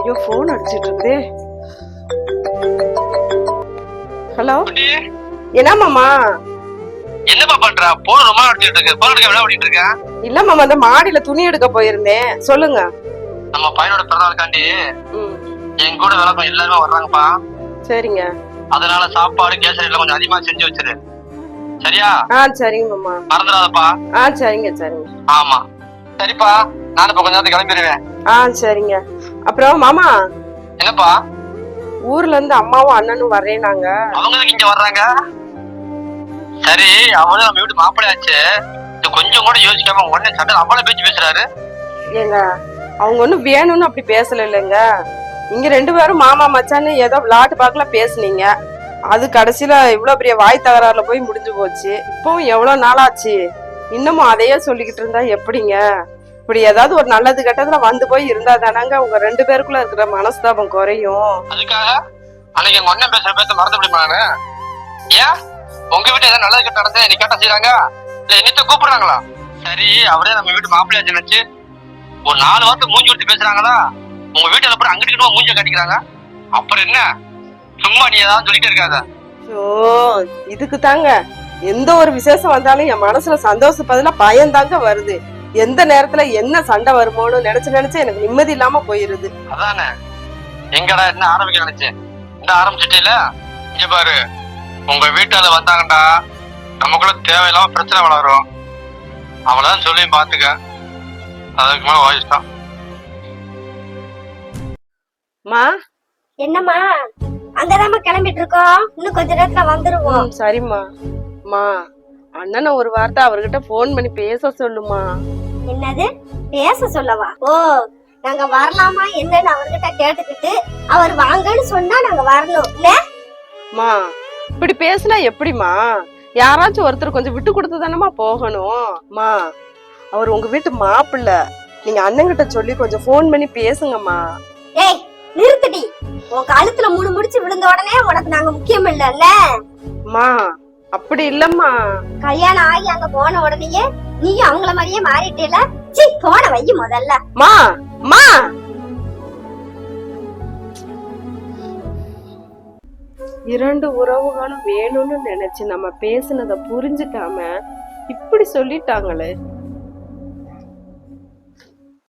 ஐயோ ஃபோன் அடிச்சிட்டு இருக்குதே ஹலோ குட்டி, என்ன மாமா என்னப்பா பண்ற? போன் ரொம்ப அடிச்சிட்டு இருக்கு. போன் எடுக்க விட பண்ணிட்டு இருக்கேன். இல்ல மாமா அந்த மாடியில துணி எடுக்க போயிருந்தேன். சொல்லுங்க. நம்ம பையனோட பிறந்தநாளுக்காண்டி ம். என் கூட வேலை பார்க்க எல்லாருமே வர்றாங்கப்பா. சரிங்க. அதனால சாப்பாடு கேசரி எல்லாம் கொஞ்சம் அதிகமா செஞ்சு வச்சிரு. சரியா? ஆ சரிங்க மாமா. மறந்துடாதப்பா. ஆ சரிங்க சரிங்க. ஆமா. சரிப்பா. நானும் இப்ப கொஞ்ச நேரத்துக்கு கிளம்பிடுவேன் ஆ சரிங்க. அப்புறம் மாமா என்னப்பா? ஊர்ல இருந்து அம்மாவும் அண்ணனும் வர்றேனாங்க அவங்களுக்கு இங்க வர்றாங்க? சரி அவனும் நம்ம வீட்டு மாப்பிள்ளையாச்சு. இது கொஞ்சம் கூட யோசிக்காம உடனே சட்டம் அவ்வளவு பேச்சு பேசுறாரு. ஏங்க அவங்க ஒன்றும் வேணும்னு அப்படி பேசல இல்லைங்க இங்க ரெண்டு பேரும் மாமா மச்சான்னு ஏதோ விளையாட்டு பார்க்கல பேசுனீங்க. அது கடைசியில இவ்வளவு பெரிய வாய் தகராறுல போய் முடிஞ்சு போச்சு. இப்பவும் எவ்வளவு நாளாச்சு? இன்னமும் அதையே சொல்லிக்கிட்டு இருந்தா எப்படிங்க? இப்படி ஏதாவது ஒரு நல்லது கெட்டதுல வந்து போய் இருந்தா தானாங்க உங்க ரெண்டு பேருக்குள்ள இருக்கிற மனஸ்தாபம் குறையும். அதுக்காக? அன்னைக்கு எங்க அண்ணன் பேசுற பேச மறந்து முடியுமா ஏன்? உங்க வீட்டு ஏதாவது நல்லது கிட்ட நடந்தா நீ கேட்ட செய்யறாங்க என்னத்த கூப்பிடுறாங்களா? சரி அவரே நம்ம வீட்டு மாப்பிள்ளையாச்சு நினைச்சு ஒரு நாலு வாரத்தை மூஞ்சி விட்டு பேசுறாங்களா? உங்க வீட்டுல போய் அங்கிட்டு மூஞ்ச கட்டிக்கிறாங்க? அப்புறம் என்ன? சும்மா நீ ஏதாவது சொல்லிட்டு இருக்காத. ஓ இதுக்கு தாங்க எந்த ஒரு விசேஷம் வந்தாலும் என் மனசுல சந்தோஷப்பதில பயம் தாங்க வருது. எந்த நேரத்துல என்ன சண்டை வருமோன்னு நினைச்சு நினைச்சு எனக்கு நிம்மதி இல்லாம போயிருது. அதானே? எங்கடா என்ன ஆரம்பிக்க நினைச்சேன் இந்த ஆரம்பிச்சிட்டீல? இங்க பாரு. உங்க வீட்டால வந்தாங்கடா. நமக்குள்ள தேவையில்லாம பிரச்சனை வளரும். அவ்வளவுதான் சொல்லி பாத்துக்க. அதுக்கு மேல வாய்ஸ் தான். மா? என்னம்மா? அங்கதாம்மா கிளம்பிட்டு இருக்கோம் இன்னும் கொஞ்ச நேரத்துல வந்துருவோம். சரிம்மா. மா அண்ணனை ஒரு வார்த்தை அவர்கிட்ட ஃபோன் பண்ணி பேச சொல்லுமா என்னது? பேச சொல்லவா? ஓ நாங்க வரலாமா என்னன்னு அவர்கிட்ட கேட்டுக்கிட்டு அவர் வாங்கன்னு சொன்னா நாங்க வரணும். இல்ல மா இப்படி பேசினா எப்படிமா யாராச்சும் ஒருத்தர் கொஞ்சம் விட்டு கொடுத்து தானமா போகணும். மா அவர் உங்க வீட்டு மாப்பிள்ளை. நீங்க அண்ணன்கிட்ட சொல்லி கொஞ்சம் ஃபோன் பண்ணி பேசுங்கம்மா. ஏய் நிறுத்துடி. உன் கழுத்துல மூணு முடிச்சு விழுந்த உடனே உனக்கு நாங்க முக்கியம் இல்லல்ல. மா அப்படி இல்லம்மா. கல்யாணம் ஆகி அங்க போன உடனேயே நீயும் அவங்கள மாதிரியே மாறிட்டேல? சி போன வை முதல்ல. மா மா. இரண்டு உறவுகளும் வேணும்னு நினைச்சு நம்ம பேசுனத புரிஞ்சுக்காம இப்படி சொல்லிட்டாங்களே.